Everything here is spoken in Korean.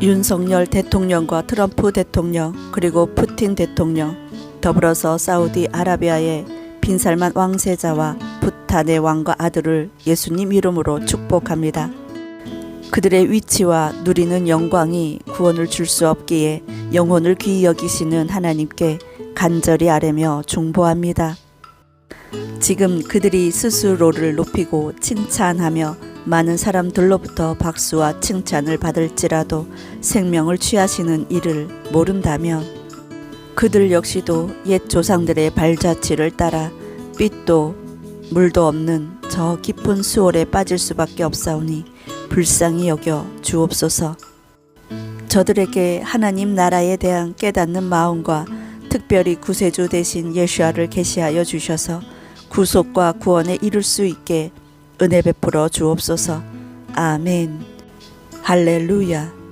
윤석열 대통령과 트럼프 대통령 그리고 푸틴 대통령 더불어서 사우디 아라비아의 빈살만 왕세자와 부탄의 왕과 아들을 예수님 이름으로 축복합니다. 그들의 위치와 누리는 영광이 구원을 줄 수 없기에 영혼을 귀히 여기시는 하나님께 간절히 아뢰며 중보합니다. 지금 그들이 스스로를 높이고 칭찬하며 많은 사람들로부터 박수와 칭찬을 받을지라도 생명을 취하시는 이를 모른다면 그들 역시도 옛 조상들의 발자취를 따라 빛도 물도 없는 저 깊은 수월에 빠질 수밖에 없사오니 불쌍히 여겨 주옵소서. 저들에게 하나님 나라에 대한 깨닫는 마음과 특별히 구세주 대신 예수아를 계시하여 주셔서 구속과 구원에 이를 수 있게 은혜 베풀어 주옵소서. 아멘. 할렐루야.